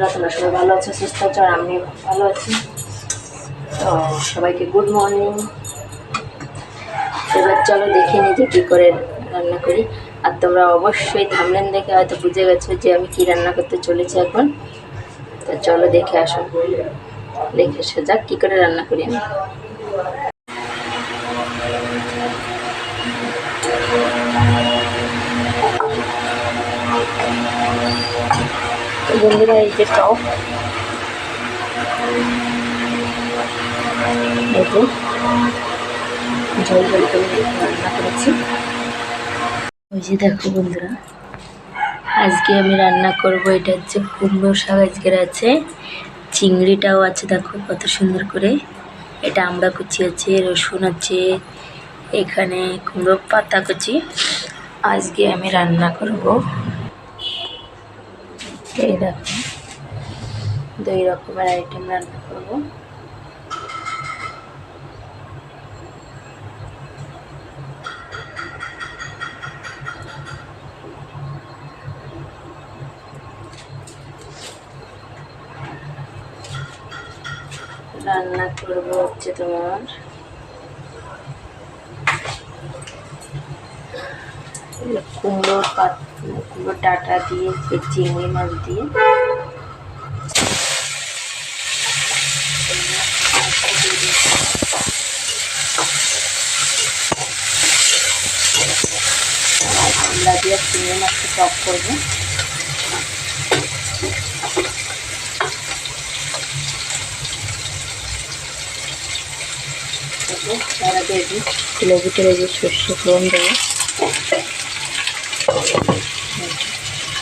বন্ধুরা, তোমরা সবাই ভালো আছো, সুস্থ আছো, আর আমি ভালো আছি। তো সবাইকে গুড মর্নিং এবার চলো দেখে নিই যে কী করে রান্না করি। আর তোমরা অবশ্যই থামলেন দেখে হয়তো বুঝে গেছো যে আমি কি রান্না করতে চলেছি এখন। তো চলো দেখে আসো। দেখে এসে যাক কী করে রান্না করি আমি। বন্ধুরা, এই যে টক ওই যে দেখো বন্ধুরা, আজকে আমি রান্না করব, এটা হচ্ছে কুমড়ো শাক আজকের আছে চিংড়িটাও আছে, দেখো কত সুন্দর করে। এটা আমরা কুচি আছে, রসুন আছে, এখানে কুমড়ো পাতা কুচি। আজকে আমি রান্না করব এই দেখো। দুই রকমের আইটেম রান্না করব। রান্না করব হচ্ছে তোমার কুমড়ো পাত। কুমড়ো ডাটা দিয়ে চিংড়ি মাছ দিয়ে। আমরা দিয়ে চিংড়ি মাছটা টক করব। তার আগে যে সর্ষে ফোড়ন দেবো ভালো করে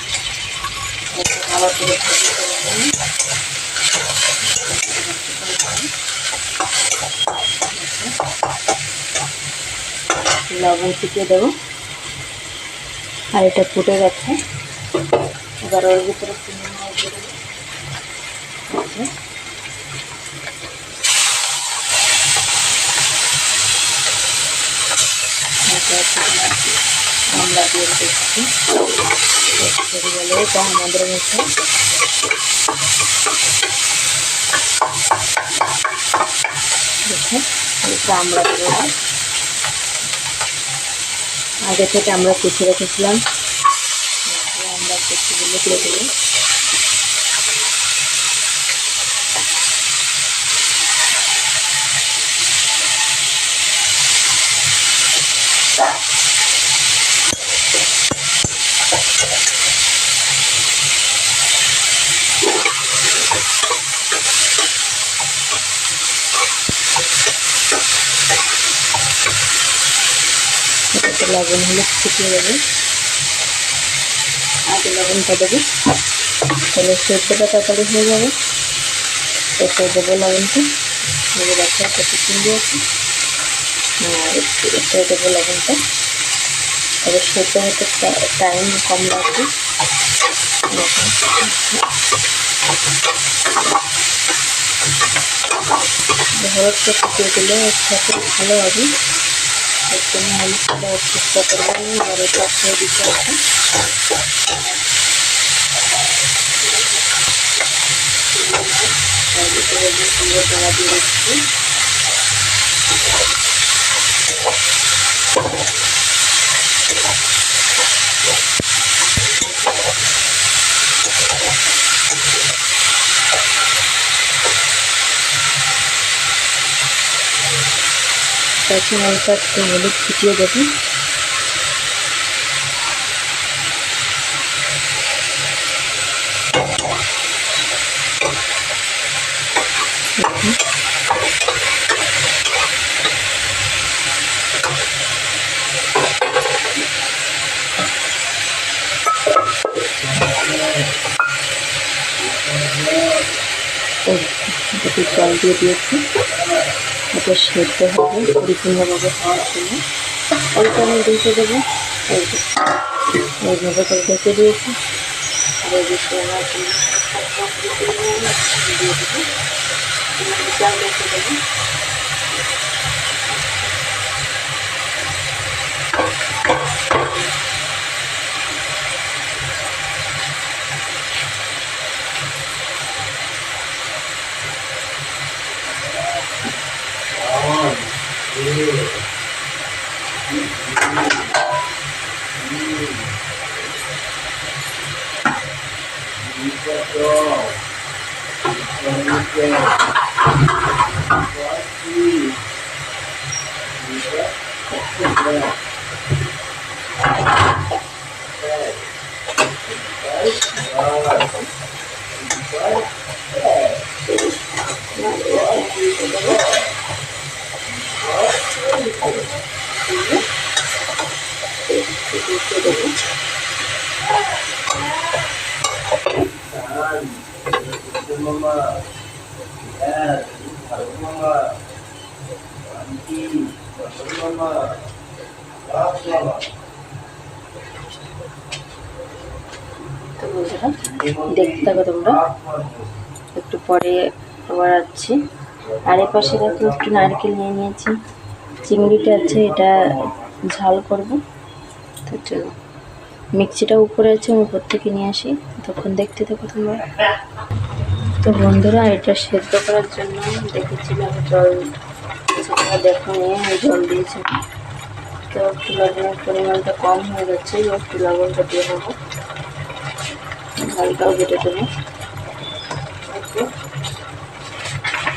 ভাজি করে নিই। লবণ ছিটিয়ে দেবো। আর এটা ফুটে গেছে। এবার ওর ভিতরে তোমার আমরা দিয়ে দিচ্ছি। আমাদের মতো এটা আমরা। আগে থেকে আমরা কুচি রেখেছিলাম আমরা কুচিগুলো তুলে দেবো এটাতে লবণ, হলুদ ছিটিয়ে দেবো আগে লবণটা দেবো। তাহলে সেদ্ধটা তাড়াতাড়ি হয়ে যাবে। এতে দেবো লবণটা। এবার দেখো কত চিংড়ি আছে আর এতে দেবো লবণটা। তবে সেদ্ধ হতে টাইম কম লাগবে। হলুদটা ফুটিয়ে দিলে সাথে ভালো হবে। এর জন্য হলুদটা চেষ্টা করবেন এবার এটা আপনার দিতে আছে সুন্দর টাকা দিয়ে দিচ্ছি কাঁচা লঙ্কা একটু হলুদ ফুটিয়ে দেবেন একটু জল দিয়ে দিয়েছি এটা সেদ্ধ হবে, পরিপূর্ণভাবে হওয়ার জন্য। অল্প আমি ঢেকে দেবো। এইভাবে করে ঢেকে দিয়েছি। আর দেখতে থাকো তোমরা। একটু পরে আবার আসছি। আর এ পাশে দেখো একটু নারকেল নিয়ে নিয়েছি। চিংড়িটা আছে, এটা ঝাল করব। তো চলো। মিক্সিটা উপরে আছে, আমি উপর থেকে নিয়ে আসি। তখন দেখতে থাকো তোমরা। তো বন্ধুরা, এটা সেদ্ধ করার জন্য দেখেছিলাম জল দেখো নিয়ে আমি জল দিয়েছিলাম তো একটু লবণের পরিমাণটা কম হয়ে যাচ্ছে একটু লবণটা দিয়ে দেবো। হালকাও কেটে দেবো।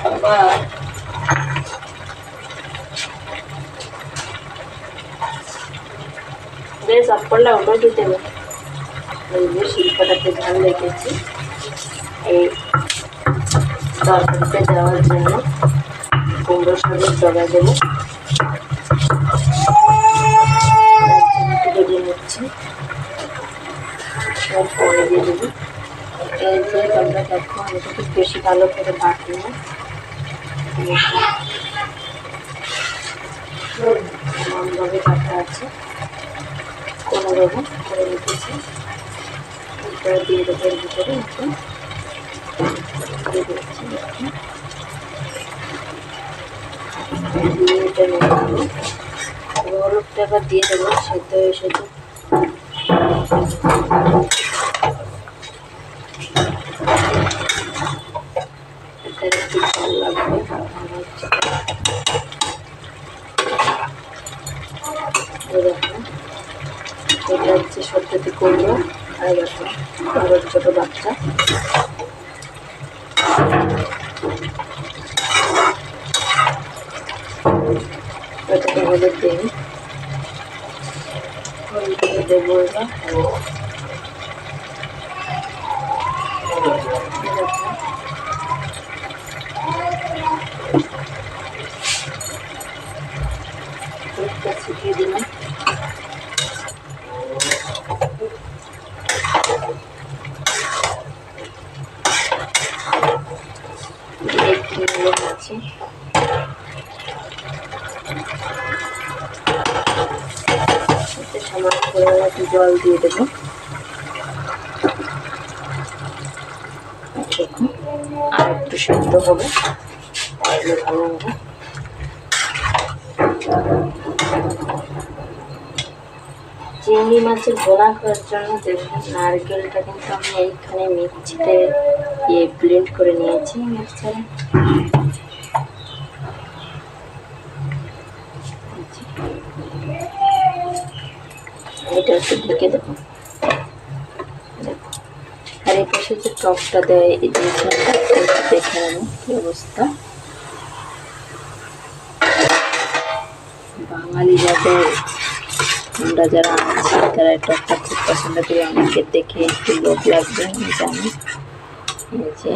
আবার বেশ অফ করলে ওটাও দিতে হবে। এই যে শিল্পটাতে ঝাল রেখেছি এই তরকারিতে দেওয়ার জন্য কুমড়ো শাকের জগা দেবো। রেডি পরে দিয়ে দেবো। এই যে দেখো, আমি খুব বেশি ভালো করে বাটি কোনো দেবো করে রেখেছি এটা দিয়ে দেবো এর ভিতরে সেদ্ধ সেদ্ধ এটা একটু জল লাগবে আর হচ্ছে এই দেখো এটা সত্যি করল আর দেখো আবার ছোট বাচ্চা। এটাকে হলুদ দিই হলুদ দেখো। দিলাম একটু নেড়ে নিচ্ছি এতে সামান্য পরিমাণে একটু জল দিয়ে দেবো দেখুন আর একটু সেদ্ধ হবে তাহলে ভালো হবে চিংড়ি মাছের ভোনা করার জন্য দেখুন, নারকেলটা কিন্তু আমি এইখানে মিক্সিতে ইয়ে ব্লেন্ড করে নিয়েছি মিক্সারে। এটা একটু আর এই পাশে যে টকটা দেয় দেখে অবস্থা। বাঙালি যাদের আমরা যারা আছি তারা টকটা খুব পছন্দ করি, আমাকে দেখে একটু লোভ লাগবে জানি। যে।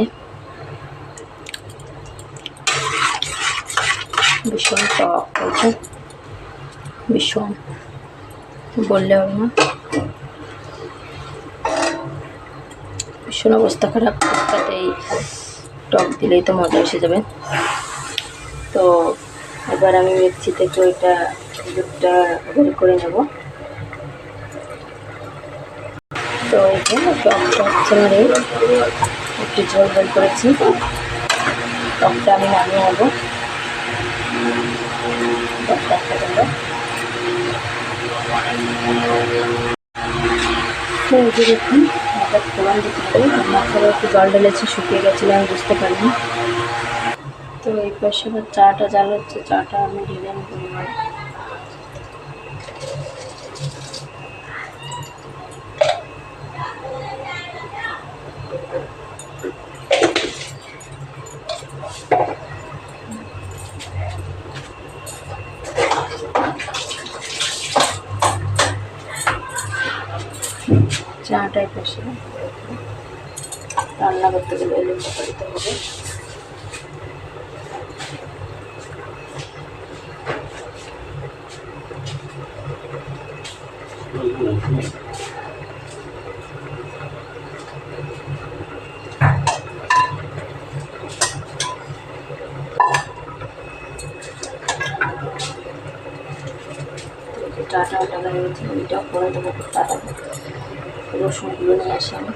ভীষণ টক হয়েছে ভীষণ। বললে হবে না। ভীষণ অবস্থা খারাপ। টকটাতেই টক দিলেই তো মজা এসে যাবে। তো এবার আমি মিক্সি থেকে ওইটা দুধটা বের করে নেব। তো টকটা হচ্ছে একটু ঝোল বের করেছি। টকটা আমি নামিয়ে নেব। একটা দেখুন একটা ফোড়ন দিতে হবে। একটু জল ঢেলেছি, শুকিয়ে গেছিল আমি বুঝতে পারিনি। তো এই পাশে আবার চাটা জাল হচ্ছে, চাটা আমি ঢেলে পরিমাণ চাটাই পাশে রান্না করতে গেলে এলুম করতে হবে টাটা টাটা রয়েছে ওইটাও করে দেবো টাটা রসুনগুলো নিয়ে আসি আমি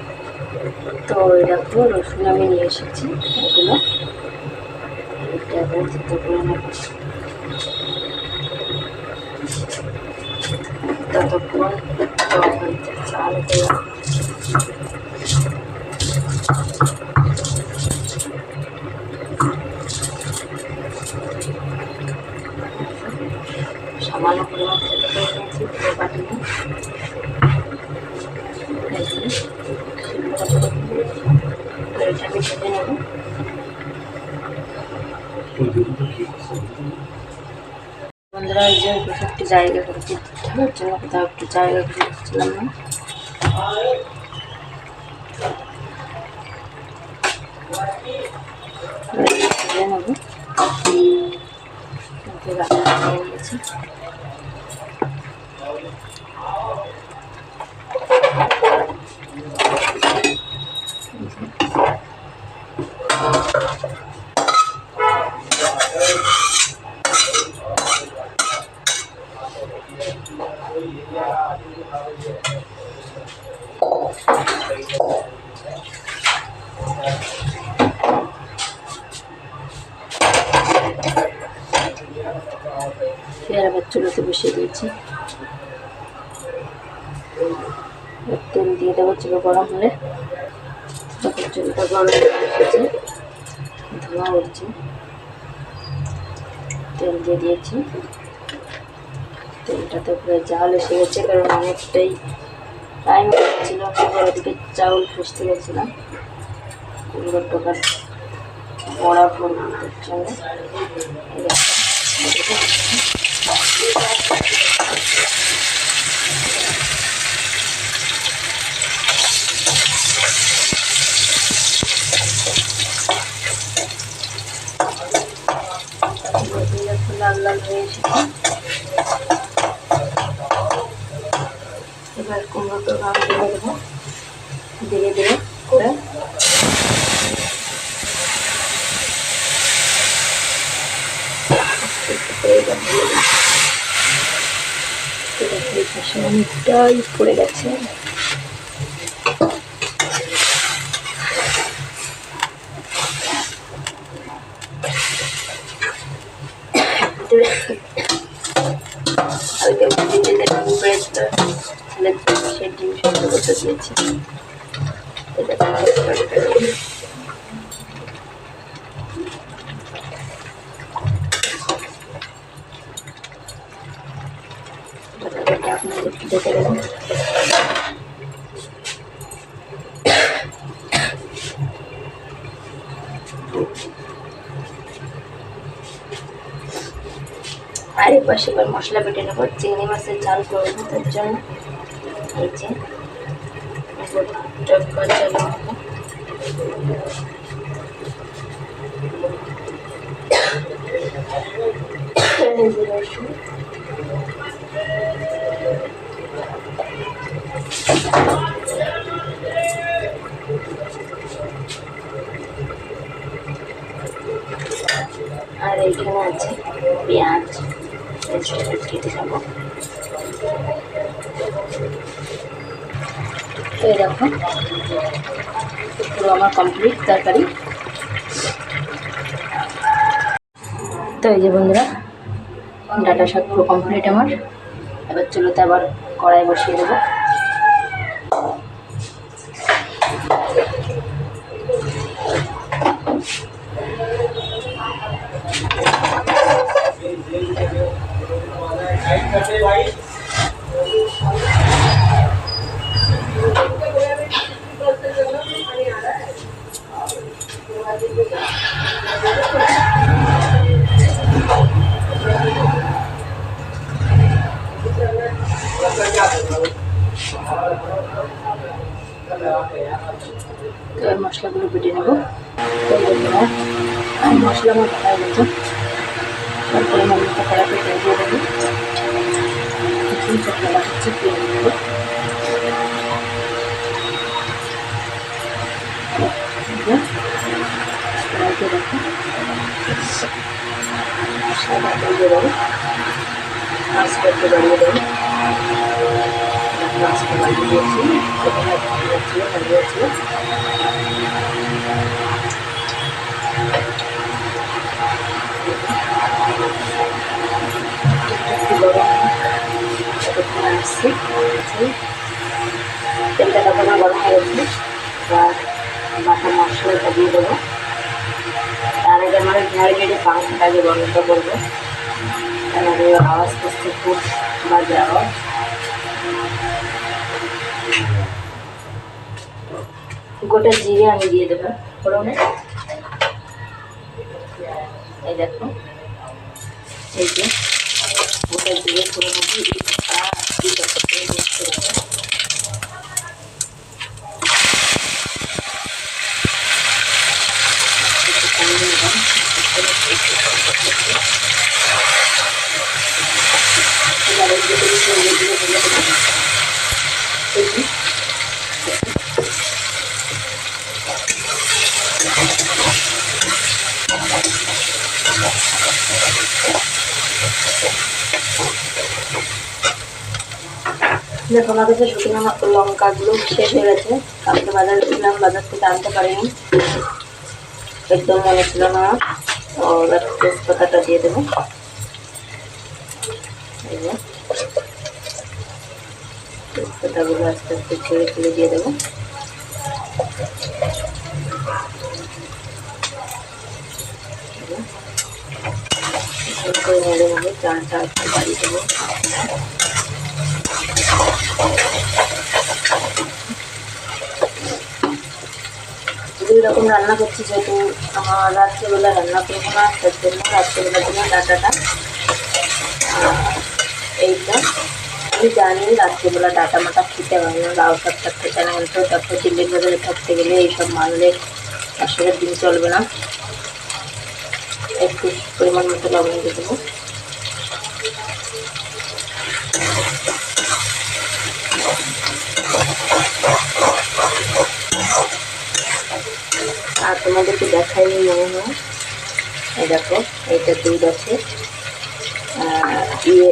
তো ওই দেখো রসুন আমি নিয়ে এসেছি এগুলো এটা সিদ্ধ করে ততক্ষণ চাল দেওয়া সামান্য পরিমাণ খেতে করে নিয়েছি পুরো বাটি নিয়ে এটা আমি ভেজে নেব বন্ধুরা এই যে কোথাও একটু জায়গা করে ঢালার জন্য কোথাও একটু জায়গা করে দিচ্ছিলাম না ভেজে নেব রান্না হয়ে গেছে পেয়ারা ভাত চুলোতে বসিয়ে দিয়েছি এবার তেল দিয়ে দেবো চুলো গরম হলে তখন চুলটা গরম হয়ে এসেছে ধোঁয়া উঠছে তেল দিয়ে দিয়েছি এসে গেছে কারণ অনেকটাই টাইম ছিল ওদিকে চাউল ফুসতে গেছিলাম। কুমড়োর টোকার বড়া পরিমাণের জন্য লাল লাল হয়ে এসেছে এবার কুমড়ো তো আমি দিয়ে দেবো ধীরে ধীরে করে অনেকটাই পড়ে গেছে। ওইটা আর এবার সেবার মশলা বেটে নেব চিংড়ি মাছের ঝাল করব তার জন্য। এই যে। গোটা কাঁচা লঙ্কা এই যে রসুন আর এইখানে আছে পেঁয়াজ পেঁয়াজটা কেটে নেব তো এই দেখো। পুরো আমার কমপ্লিট তরকারি। তো এই যে বন্ধুরা, ডাটা শাক পুরো কমপ্লিট আমার। এবার চুলোতে আবার কড়াই বসিয়ে দেবো। দেবো মাছটা একটু বাড়িয়ে দেবো মাছটা বাড়িয়ে দিয়েছি মশলাটা দিয়ে দেবো তার আগে আমার ঝাড় বেড়ে পাংখাটা আগে বন্ধ করব তাহলে আওয়াজ করতে খুব বাজে আওয়াজ গোটা জিরে আমি দিয়ে দেবো ফোড়নে। এই দেখো, এই যে গোটা জিরে ফোড়নে দিই। আর কি করতে হবে? mix করে দেবো। একটু পানি দিয়ে দিলাম। এবার এই যে একটু এগুলো দিয়ে দিলাম। এই যে দেখো, আমার কাছে শুকনো লঙ্কাগুলো শেষ হয়ে গেছে কালকে বাজারে ছিলাম, বাজার থেকে আনতে পারিনি। একদম মনে ছিল না। এবার তেজপাতাটা দিয়ে দেবো। তেজপাতাগুলো আস্তে আস্তে ছেড়ে ছেড়ে দিয়ে দেবো। করে নেড়ে নেব চালটা দেবো দুই রকম রান্না করছি, যেহেতু আমার রাত্রেবেলা রান্না করব না, তার জন্য রাত্রেবেলার জন্য ডাটাটা এইটা। আমি জানি রাত্রেবেলা ডাটা মাটা খেতে হয় না, লাউ শাকটা খেতে না, তো তারপর দিল্লির বাজারে থাকতে গেলে এইসব মানলে আসলে দিন চলবে না। একটু পরিমাণ মতো লবণ দিয়ে দেবো। তোমাদেরকে দেখাইনি মনে হয়। দেখো, এইটা দুধ আছে আর ইয়ে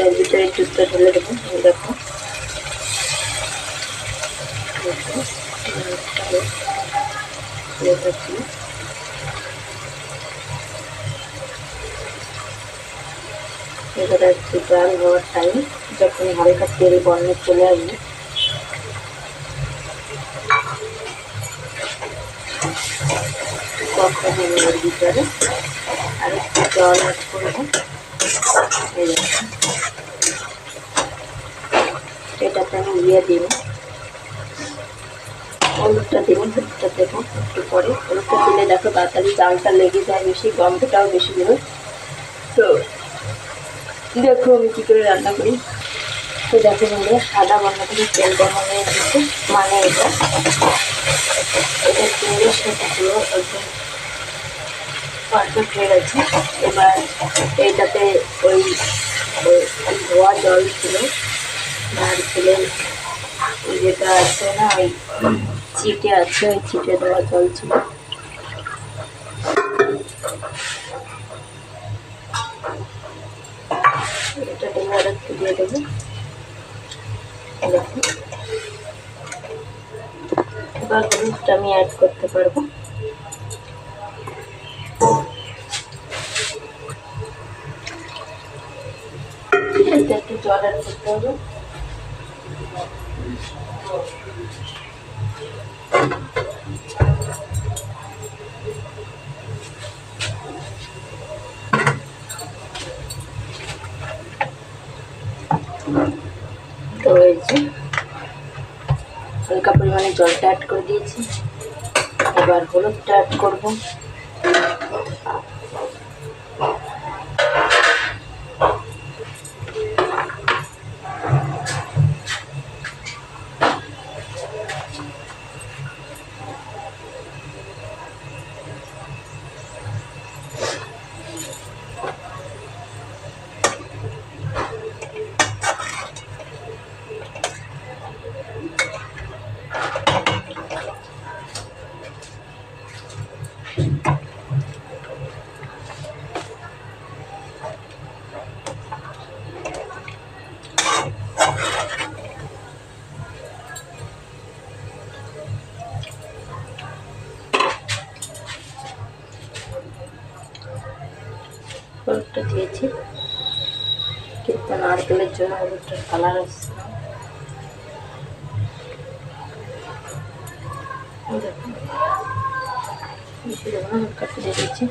এর ভিতরে দুধটা ঢেলে দেবো দেখো? এবারে একটু জাল হওয়ার টাইম যখন হালকা তেল বন্যে চলে আসবে। এর ভিতরে আর একটু জল অ্যাড করব এটাতে আমি ইয়ে দিব হলুদটা দেবো হলুদটা দেবো একটু পরে। হলুদটা দিলে দেখো তাড়াতাড়ি জালটা লেগে যায় বেশি গন্ধটাও বেশি বেরোয় তো দেখো আমি কী করে রান্না করি তো দেখো বন্ধুরা সাদা বন্যা থেকে তেল গরম হয়ে গেছে মানে এটা এটা তেলের সাথে পারফেক্ট হয়ে গেছে। এবার এইটাতে ওই ধোয়া জল ছিল। নারকেলের যেটা আছে না, ওই চিটে আছে, ওই চিটে দেওয়া জল ছিল। এটা হলুদটা আমি অ্যাড করতে পারব। এতে একটু জল অ্যাড করতে হবে। তো এই পরিমাণে জলটা অ্যাড করে দিয়েছি। এবার হলুদটা অ্যাড করব। জন্য হলুদটার কালার আসছে দিয়ে দিচ্ছি।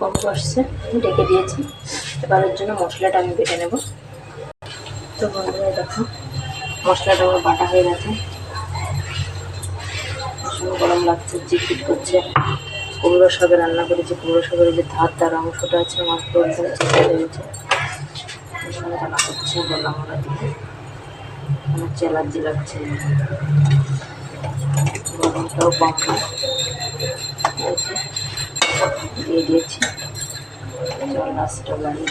বম্ব আসছে, ডেকে দিয়েছি। এবারের জন্য মশলাটা আমি বেটে নেব। তো বন্ধুরা, দেখো, মশলাটা আমার বাটা হয়ে গেছে। গরম লাগছে চিটপিট করছে। কুমড়ো শাকে রান্না করেছি, কুমড়ো শাকের যে ধার ধার অংশটা আছে আমার তো একদম চেষ্টা রয়েছে রান্না করছে বললাম লাগছে। গরমটাও হয়েছে। দিয়ে দিয়েছি। জল লাস্টটা বাড়িয়ে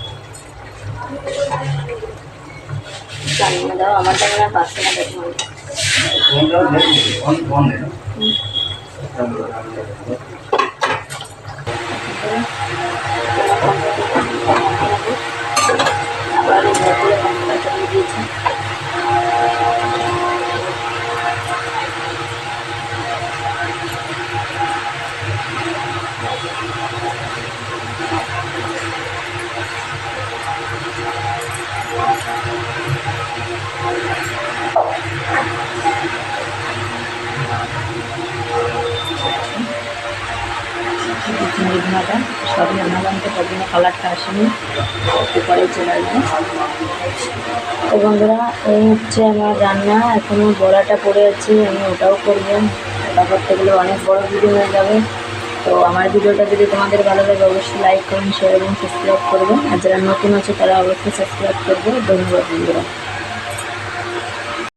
জানিয়ে দাও আমার টাইমে আর পাঁচশো না দেখুন আবার কালারটা আসেনি। উপরে পরে চলে আসবে। তো বন্ধুরা, এই হচ্ছে আমার রান্না। এখনও বড়াটা পড়ে আছে, আমি ওটাও করবেন ওটা করতে গেলে অনেক বড় ভিডিও হয়ে যাবে। তো আমার ভিডিওটা যদি তোমাদের ভালো লাগে, অবশ্যই লাইক কমেন্ট শেয়ার এবং সাবস্ক্রাইব করবেন আর যারা নতুন আছে, তারা অবশ্যই সাবস্ক্রাইব করবে। ধন্যবাদ বন্ধুরা।